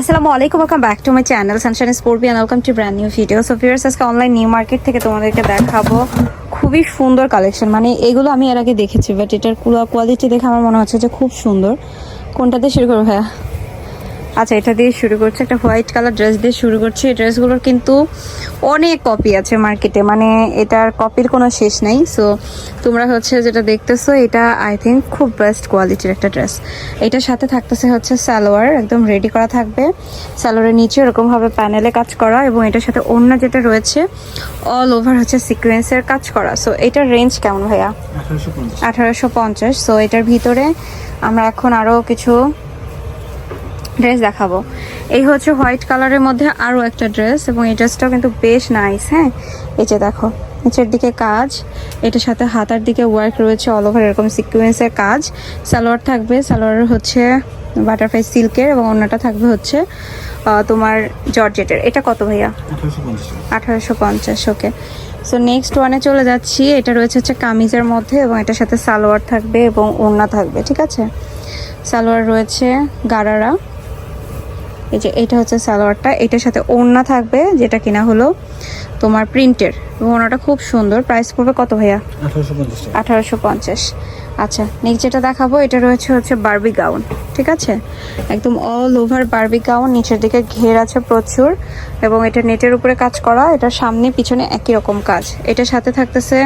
আসসালামু আলাইকুম welcome back to my channel sunshine sport Beant welcome to brand new video so viewers আজকে online New Market থেকে তোমাদেরকে দেখাবো খুবই সুন্দর কালেকশন মানে এগুলো আমি এর আগে দেখেছি বাট এটার কুয়া কোয়ালিটি দেখে আমার মনে হচ্ছে যে খুব সুন্দর। কোনটাতে শুরু করব ভাইয়া? আচ্ছা এটা দিয়ে শুরু করছে। একটা হোয়াইট কালার ড্রেস দিয়ে শুরু করছে। এই ড্রেসগুলোর কিন্তু অনেক কপি আছে মার্কেটে। মানে এটার কপির কোনো শেষ নেই। সো তোমরা হচ্ছে যেটা দেখতেছো এটা আই থিঙ্ক খুব বেস্ট কোয়ালিটির একটা ড্রেস এটার সাথে থাকতেছে হচ্ছে সালোয়ার একদম রেডি করা থাকবে। সালোয়ারের নিচে এরকমভাবে প্যানেলে কাজ করা এবং এটার সাথে অন্য যেটা রয়েছে অল ওভার হচ্ছে সিকোয়েন্সের কাজ করা। সো এটার রেঞ্জ কেমন ভাইয়া? আঠারোশো পঞ্চাশ। আঠারোশো পঞ্চাশ। সো এটার ভিতরে আমরা এখন আরও কিছু ড্রেস দেখাবো। এই হচ্ছে হোয়াইট কালারের মধ্যে আরও একটা ড্রেস এবং এই ড্রেসটাও কিন্তু বেশ নাইস হ্যাঁ? এই যে দেখো নিচের দিকে কাজ এটার সাথে হাতার দিকে ওয়ার্ক রয়েছে অল ওভার এরকম সিকুয়েন্সের কাজ। সালোয়ার থাকবে সালোয়ার হচ্ছে বাটারফ্লাই সিল্কের এবং অন্যটা থাকবে হচ্ছে তোমার জর্জেটের। এটা কত ভাইয়া? আঠারোশো পঞ্চাশ। ওকে সো নেক্সট ওয়ানে চলে যাচ্ছি। এটা রয়েছে হচ্ছে কামিজের মধ্যে এবং এটার সাথে সালোয়ার থাকবে এবং ওড়না থাকবে ঠিক আছে? সালোয়ার রয়েছে গারারা। এই যে এটা হচ্ছে সালোয়ারটা এটার সাথে ওড়না থাকবে যেটা কিনা হলো তোমার প্রিন্টের এবং ওড়নাটা খুব সুন্দর। প্রাইস পড়বে কত ভাইয়া? আঠারোশো পঞ্চাশ আচ্ছা নেক্সট যেটা দেখাবো এটা রয়েছে হচ্ছে বার্বি গাউন ঠিক আছে? একদম অল ওভার বার্বি গাউন নিচের দিকে ঘের আছে প্রচুর এবং এটা নেটের উপরে কাজ করা এটার সামনে পিছনে একই রকম কাজ। এটার সাথে থাকতেছে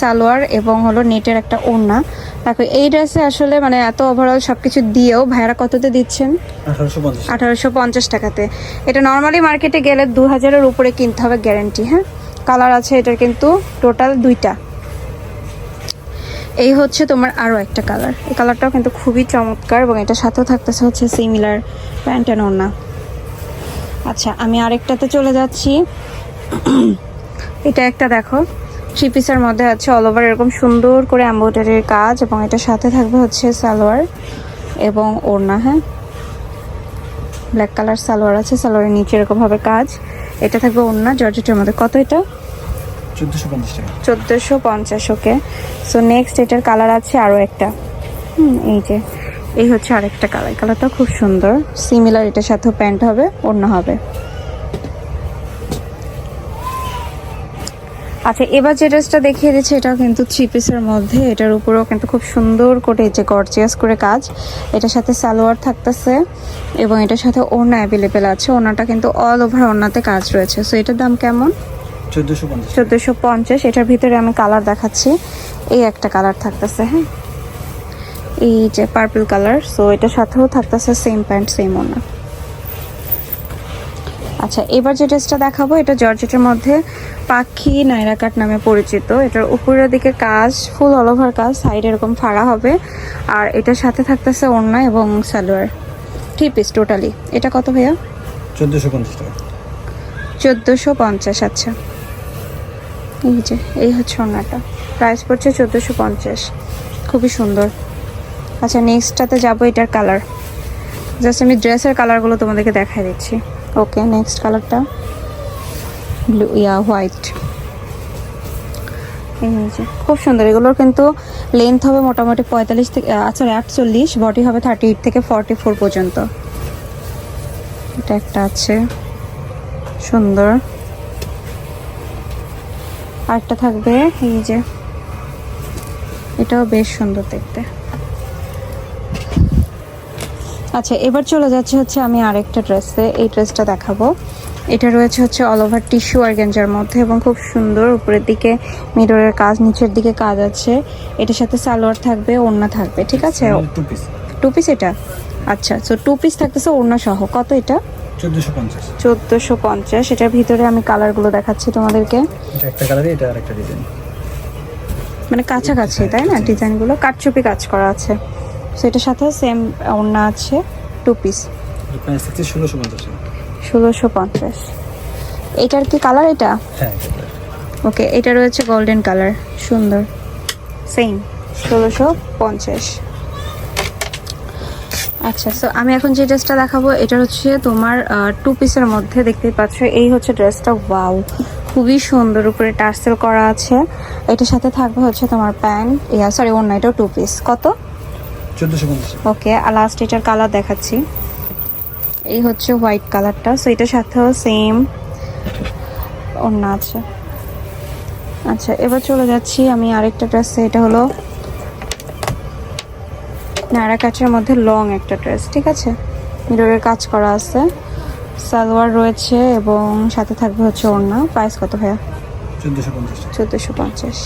সালোয়ার এবং হলো নেটের একটা ওড়না। দেখো এই ড্রেসে আসলে মানে এত ওভারঅল সব কিছু দিয়েও ভাইয়ারা কততে দিচ্ছেন? আঠারোশো পঞ্চাশ টাকাতে। এটা নর্মালি মার্কেটে গেলে দু হাজারের উপরে কিনতে হবে গ্যারেন্টি হ্যাঁ? কালার আছে এটার কিন্তু টোটাল দুইটা। এই হচ্ছে তোমার আরও একটা কালার। এই কালারটাও কিন্তু খুবই চমৎকার এবং এটার সাথেও থাকতেছে হচ্ছে সিমিলার প্যান্ট অ্যান্ড ওড়না। আচ্ছা আমি আরেকটাতে চলে যাচ্ছি। এটা একটা দেখো থ্রি পিসের মধ্যে আছে অল ওভার এরকম সুন্দর করে এম্ব্রয়ডারির কাজ এবং এটার সাথে থাকবে হচ্ছে সালোয়ার এবং ওড়না হ্যাঁ? ব্ল্যাক কালার সালোয়ার আছে, সালোয়ারের নিচে এরকমভাবে কাজ। এটা থাকবে ওড়না, জর্জেটের মধ্যে। কত এটা? চোদ্দোশো পঞ্চাশ ওকে সো নেক্সট এটার কালার আছে আরও একটা। হুম, এই যে, এই হচ্ছে আরেকটা কালার কালারটা খুব সুন্দর। সিমিলার এটার সাথেও প্যান্ট হবে, অন্য হবে। আচ্ছা এবার যে ড্রেসটা দেখিয়ে দিচ্ছে, এটাও কিন্তু থ্রি পিসের মধ্যে। এটার উপরেও কিন্তু খুব সুন্দর করে যে গর্জিয়াস করে কাজ। এটার সাথে সালোয়ার থাকতেছে এবং এটার সাথে ওড়না অ্যাভেলেবেল আছে। ওড়নাটা কিন্তু অল ওভার ওড়নাতে কাজ রয়েছে। সো এটার দাম কেমন? চোদ্দোশো পঞ্চাশ। এটার ভিতরে আমি কালার দেখাচ্ছি। এই একটা কালার থাকতেছে হ্যাঁ? এই যে পার্পল কালার সো এটার সাথেও থাকতেছে সেম প্যান্ট সেম ওনা আচ্ছা এবার যে ড্রেসটা দেখাবো এটা জর্জেটের মধ্যে পাখি নাইরা কাট নামে পরিচিত। এটার উপরের দিকে কাজ ফুল অল ওভার কাজ সাইড এরকম ফাড়া হবে। আর এটার সাথে থাকতেছে ওড়না এবং সালোয়ার। থ্রি পিস টোটালি এটা কত ভাইয়া? চোদ্দোশো পঞ্চাশ টাকা। চোদ্দোশো পঞ্চাশ আচ্ছা। এই যে, এই হচ্ছে ওনাটা প্রাইস পড়ছে চোদ্দোশো পঞ্চাশ। খুবই সুন্দর। আচ্ছা নেক্সটটাতে যাব এটার কালার জাস্ট আমি ড্রেসের কালারগুলো তোমাদেরকে দেখাই দিচ্ছি। ওকে নেক্সট কালারটা ব্লু ইয়া হোয়াইট খুব সুন্দর। এগুলোর কিন্তু লেন্থ হবে মোটামুটি পঁয়তাল্লিশ থেকে সরি আটচল্লিশ বডি হবে থার্টি এইট থেকে ফর্টি ফোর পর্যন্ত। এটা একটা আছে। সুন্দর। আরেকটা থাকবে এই যে। এটাও বেশ সুন্দর দেখতে। আচ্ছা এবার চলে যাচ্ছে হচ্ছে আমি আরেকটা ড্রেসে। এই ড্রেসটা দেখাবো। এটা রয়েছে হচ্ছে অল ওভার টিস্যু আর গেঞ্জার মধ্যে এবং খুব সুন্দর উপরের দিকে মিররের কাজ নিচের দিকে কাজ আছে। এটার সাথে সালোয়ার থাকবে ওড়না থাকবে ঠিক আছে? টু পিস টু পিস এটা? আচ্ছা সো টু পিস থাকতেছে ওড়না সহ। কত এটা? চোদ্দোশো পঞ্চাশ। এটার ভিতরে আমি কালারগুলো দেখাচ্ছি তোমাদেরকে। একটা কালারে এটা আর একটা ডিজাইন মানে কাছাকাছি তাই না? ডিজাইনগুলো কাটচুপি কাজ করা আছে। সো এটার সাথে সেম ওড়না আছে টু পিস ষোলোশো পঞ্চাশ এটার কি কালার হ্যাঁ এটা ওকে এটা রয়েছে গোল্ডেন কালার সুন্দর। সেম ষোলোশো পঞ্চাশ। আচ্ছা সো আমি এখন যে ড্রেসটা দেখাবো এটা হচ্ছে তোমার টু পিসের মধ্যে দেখতেই পাচ্ছ এই হচ্ছে ড্রেসটা ওয়াও খুবই সুন্দর উপরে টার্সেল করা আছে। এটার সাথে থাকবে হচ্ছে তোমার প্যান্ট ইয়া সরি অন্য এটাও টু পিস কত? ওকে আর লাস্ট এটার কালার দেখাচ্ছি। এই হচ্ছে হোয়াইট কালারটা সো এটার সাথেও সেম ওড়না আছে। আচ্ছা এবার চলে যাচ্ছি আমি আরেকটা ড্রেস এটা হলো নায়রা কাচের মধ্যে লং একটা ড্রেস ঠিক আছে? মিররের কাজ করা আছে। সালোয়ার রয়েছে এবং সাথে থাকবে হচ্ছে ওড়না। প্রাইস কত ভাইয়া? চোদ্দোশো পঞ্চাশ।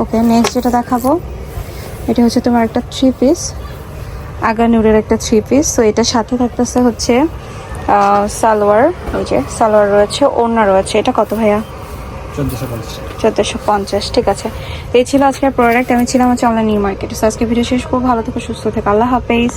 ওকে নেক্সট যেটা দেখাবো এটা হচ্ছে তোমার একটা থ্রি পিস আগা নুরের একটা থ্রি পিস তো এটার সাথে থাকতেছে হচ্ছে সালোয়ার ওই যে সালোয়ার রয়েছে ওড়না রয়েছে। এটা কত ভাইয়া? চোদ্দোশো পঞ্চাশ। ঠিক আছে। এই ছিল আজকের প্রোডাক্ট আমি ছিলাম হচ্ছে অনলাইন নিউ মার্কেট আজকে ভিডিও শেষ করব। ভালো থেকে, সুস্থ থেকে। আল্লাহ হাফেজ।